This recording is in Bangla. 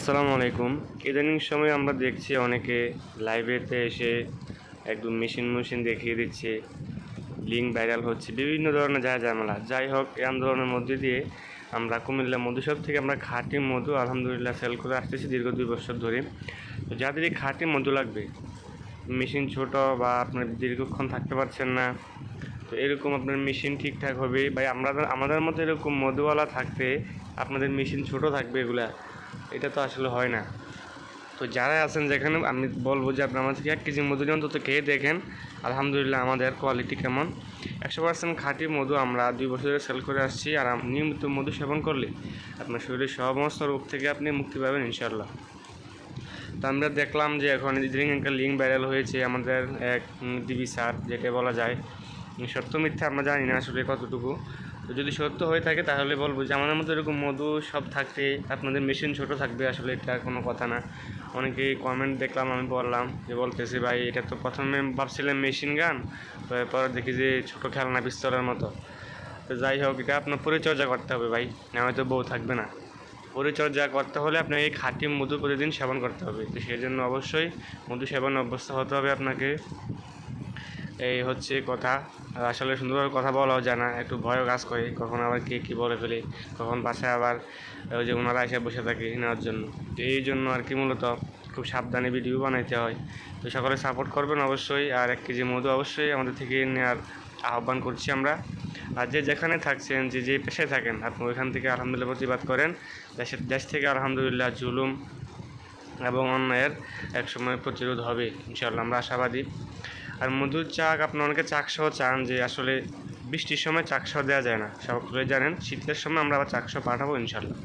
আসসালামু আলাইকুম। ইদানিং সময় আমরা দেখছি অনেকে লাইভেতে এসে একদম মেশিন মেশিন দেখিয়ে দিচ্ছে লিঙ্ক ভাইরাল হচ্ছে, বিভিন্ন ধরনের যা ঝামেলা যাই হোক, এই আন্দোলনের মধ্যে দিয়ে আমরা কুমিল্লা মধুসব থেকে আমরা খাঁটি মধু আলহামদুলিল্লাহ সেল করে আসতেছি দীর্ঘ দুই বছর ধরে। তো যাদের এই খাঁটি মধু লাগবে মেশিন ছোট বা আপনার দীর্ঘক্ষণ থাকতে পারছেন না, তো এরকম আপনার মেশিন ঠিকঠাক হবে। বা আমরা আমাদের মতো এরকম মধুওয়ালা থাকতে আপনাদের মেশিন ছোট থাকবে এগুলা। এটা তো আসলে হয় না। তো যারা আছেন যেখানে, আমি বলব যে আপনি আমার থেকে এক কেজি মধু অন্তত খেয়ে দেখেন। আলহামদুলিল্লাহ আমাদের কোয়ালিটি কেমন। একশো পার্সেন্ট খাঁটি মধু আমরা দুই বছরে সেল করে আসছি আর নিয়মিত মধু সেবন করলে আপনার শরীরের সমস্ত রোগ থেকে আপনি মুক্তি পাবেন ইনশাল্লাহ তো আমরা দেখলাম যে এখন ইদানিং একটা লিঙ্ক ভাইরাল হয়েছে, আমাদের এক ডিবি স্যার যেটা বলা যায় সত্য মিথ্যা আমরা জানি না আসলে কতটুকু। তো যদি সত্য হয়ে থাকে তাহলে বলব যে আমাদের মতো এরকম মধু সব থাকতে, আপনাদের মেশিন ছোট থাকবে আসলে এটা কোনো কথা না। অনেকেই কমেন্ট দেখলাম, আমি বললাম যে বলতেছে, ভাই, এটা তো প্রথমে ভাবছিলাম মেশিন গান, তো এরপর দেখি যে ছোটো খেলনা পিস্তলের মতো। তো যাই হোক, এটা আপনার পরিচর্যা করতে হবে ভাই, না হয়তো বউ থাকবে না। পরিচর্যা করতে হলে আপনাকে খাঁটি মধু প্রতিদিন সেবন করতে হবে। তো সেই জন্য অবশ্যই মধু সেবন অভ্যস্ত হতে হবে আপনাকে। এই হচ্ছে কথা। আসলে সুন্দরভাবে কথা বলাও জানা একটু ভয়ও কাজ করে, কখন আবার কে কী বলে ফেলে, কখন বাসায় আবার ওই যে ওনারা এসে বসে থাকে নেওয়ার জন্য। তো এই জন্য আর কি মূলত খুব সাবধানে ভিডিও বানাইতে হয়। তো সকলে সাপোর্ট করবেন অবশ্যই, আর এক কেজি মধু অবশ্যই আমাদের থেকে নেওয়ার আহ্বান করছি আমরা। আর যে যেখানে থাকছেন, যে যে পেশায় থাকেন, আপনি ওইখান থেকে আলহামদুলিল্লাহ প্রতিবাদ করেন। দেশের দেশ থেকে আলহামদুলিল্লাহ জুলুম এবং অন্যায়ের একসময় প্রতিরোধ হবে ইনশাল্লাহ আমরা আশাবাদী। আর মধুর চাক, আপনার অনেকে চাকসহ চান যে আসলে বৃষ্টির সময় চাকসহ দেওয়া যায় না। সকলে জানেন, শীতের সময় আমরা আবার চাকসহ পাঠাবো ইনশাল্লাহ।